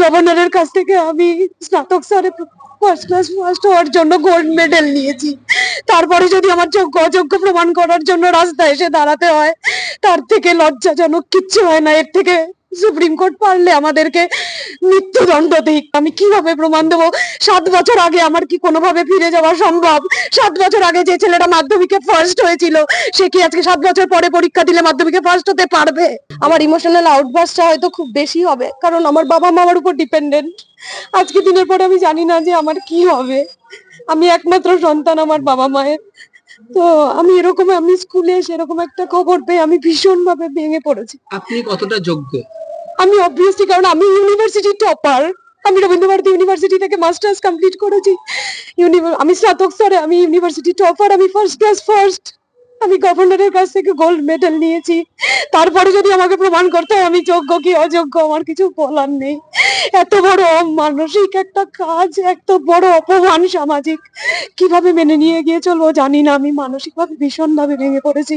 গভর্নরের কাছ থেকে আমি স্নাতক স্তরে ফার্স্ট ক্লাস ফার্স্ট হওয়ার জন্য গোল্ড মেডেল নিয়েছি। তারপরে যদি আমার যোগ্য, অযোগ্য প্রমাণ করার জন্য রাস্তায় এসে দাঁড়াতে হয়, তার থেকে লজ্জাজনক কিচ্ছু হয় না। এর থেকে সুপ্রিম কোর্ট পারলে আমাদেরকে মৃত্যুদণ্ড দিক। আমি কীভাবে প্রমাণ দেবো? সাত বছর আগে আমার কি কোনোভাবে ফিরে যাওয়া সম্ভব? সাত বছর আগে যে ছেলেটা মাধ্যমিকে ফার্স্ট হয়েছিল, সে কি আজকে সাত বছর পরে পরীক্ষা দিলে মাধ্যমিকে ফার্স্ট হতে পারবে? আমার ইমোশনাল আউটবার্সটা হয়তো খুব বেশি হবে, কারণ আমার বাবা মা আমার উপর ডিপেন্ডেন্ট আজকে দিনের পরে আমি জানি না যে আমার কি হবে। আমি একমাত্র সন্তান আমার বাবা মায়ের। তো আমি এরকম, আমি স্কুলে সেরকম একটা খবর পেয়ে আমি ভীষণ ভাবে ভেঙে পড়েছি। আপনি কতটা যোগ্য? আমি অবভিয়াসলি কারণ আমি ইউনিভার্সিটি টপার আমি রবীন্দ্রভারতী ইউনিভার্সিটি থেকে মাস্টার্স কমপ্লিট করেছি। আমি স্নাতক স্তরে, আমি ইউনিভার্সিটি টপার আমি ফার্স্ট ক্লাস ফার্স্ট আমি গভর্নরের কাছ থেকে গোল্ড মেডেল নিয়েছি। তারপরে যদি আমাকে প্রমাণ করতে হয়, আমি যোগ্য কি অযোগ্য, আমার কিছু বলার নেই। এত বড় মানসিক একটা কাজ, এত বড় অপমান সামাজিক। কীভাবে মেনে নিয়ে গিয়ে চলবো জানি না, আমি মানসিকভাবে ভীষণভাবে ভেঙে পড়েছি।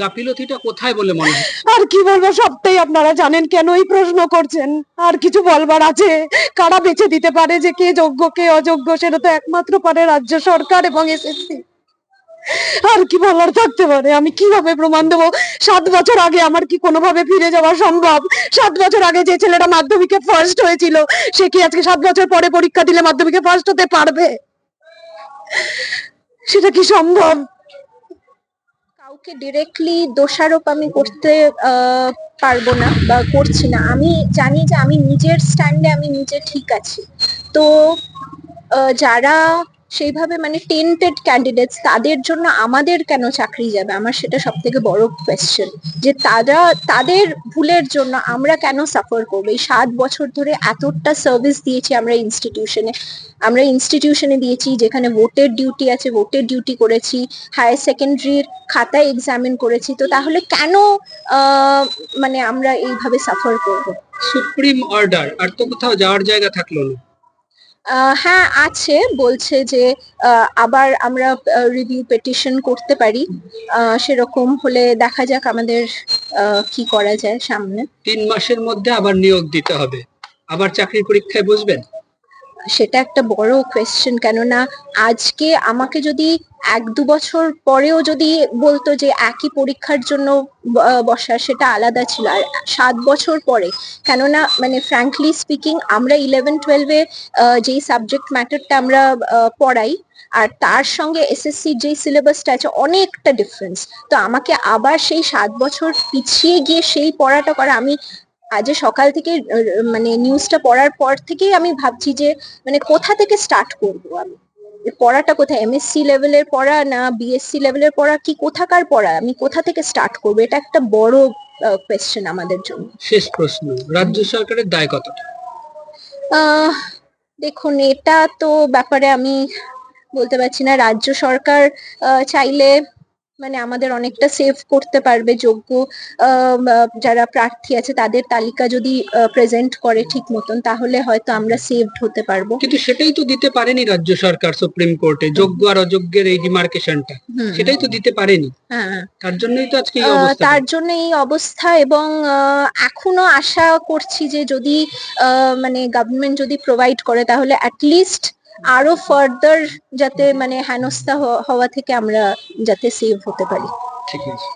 গাফিলতিটা কোথায় বলে মনে হয়? আর কি বলব, সবটাই আপনারা জানেন কেন এই প্রশ্ন করছেন? আর কিছু বলবার আছে। কারা বেছে দিতে পারে যে কে যোগ্য, কে অযোগ্য, সেটা তো একমাত্র পারে রাজ্য সরকার এবং এসএসসি আর কি বলার থাকতে পারে? আমি কীভাবে প্রমাণ দেবো? সাত বছর আগে আমার কি কোনোভাবে ফিরে যাওয়া সম্ভব? সাত বছর আগে যে ছেলেটা মাধ্যমিকে ফার্স্ট হয়েছিল, সে কি আজকে সাত বছর পরে পরীক্ষা দিলে মাধ্যমিকে ফার্স্ট হতে পারবে? সেটা কি সম্ভব? কাউকে ডিরেক্টলি দোষারোপ আমি করতে পারব না বা করছি না। আমি জানি যে আমি নিজের স্ট্যান্ডে আমি নিজে ঠিক আছি। তো যারা সেইভাবে মানে টেন্টেড ক্যান্ডিডেটস তাদের জন্য আমাদের কেন চাকরি যাবে? আমার সেটা সব থেকে বড় কোয়েশ্চেন যে তারা, তাদের ভুলের জন্য আমরা কেন সাফার করব? এই সাত বছর ধরে এতটা সার্ভিস দিয়েছি আমরা ইনস্টিটিউশনে আমরা ইনস্টিটিউশনে দিয়েছি যেখানে ভোটের ডিউটি আছে ভোটের ডিউটি করেছি হায়ার সেকেন্ডারির খাতায় এক্সামিন করেছি। তো তাহলে কেন মানে আমরা এইভাবে সাফার করব? সুপ্রিম অর্ডার আর তো কোথাও যাওয়ার জায়গা থাকল না। হ্যাঁ আছে। বলছে যে আবার আমরা রিভিউ পেটিশন করতে পারি। সেরকম হলে দেখা যাক আমাদের কি করা যায় সামনে। তিন মাসের মধ্যে আবার নিয়োগ দিতে হবে। আবার চাকরির পরীক্ষায় বসবেন? সেটা একটা বড় কোয়েশ্চেন কেননা আজকে আমাকে যদি এক দু বছর পরেও যদি বলতো যে একই পরীক্ষার জন্য বসা সেটা আলাদা ছিল। আর সাত বছর পরে, কেননা মানে ফ্র্যাঙ্কলি স্পিকিং আমরা ইলেভেন টুয়েলভে যেই সাবজেক্ট ম্যাটারটা আমরা পড়াই, আর তার সঙ্গে এসএসসি যেই সিলেবাসটা আছে অনেকটা ডিফারেন্স তো আমাকে আবার সেই সাত বছর পিছিয়ে গিয়ে সেই পড়াটা করা আমি আজ সকাল থেকে মানে নিউজটা পড়ার পর থেকেই আমি ভাবছি যে মানে কোথা থেকে স্টার্ট করব আমি? পড়াটা কোথায়? এমএসসি লেভেলের পড়া না বিএসসি লেভেলের পড়া? কি কোথাকার পড়া? আমি কোথা থেকে স্টার্ট করব? এটা একটা বড় কোয়েশ্চেন আমাদের জন্য। শেষ প্রশ্ন রাজ্য সরকারের দায় কতটা? আহ, দেখুন এটা তো ব্যাপারে আমি বলতে পারছি না। রাজ্য সরকার চাইলে মানে আমাদের অনেকটা সেভ করতে পারবে যোগ্য যারা প্রার্থী আছে তাদের তালিকা যদি প্রেজেন্ট করে ঠিক মতন তাহলে হয়তো আমরা সেভড হতে পারব। কিন্তু সেটাই তো দিতে পারেনি রাজ্য সরকার সুপ্রিম কোর্টে যোগ্য আর অযোগ্যের এই ডিমার্কেশনটা সেটাই তো দিতে পারেনি। হ্যাঁ তার জন্যই তো আজকে এই অবস্থা। তার জন্য এই অবস্থা এবং এখনও আশা করছি যে যদি আহ, মানে গভর্নমেন্ট যদি প্রোভাইড করে তাহলে অ্যাটলিস্ট আরও ফার্দার যাতে মানে হেনস্থা হওয়া থেকে আমরা যাতে সেভ হতে পারি। ঠিক আছে।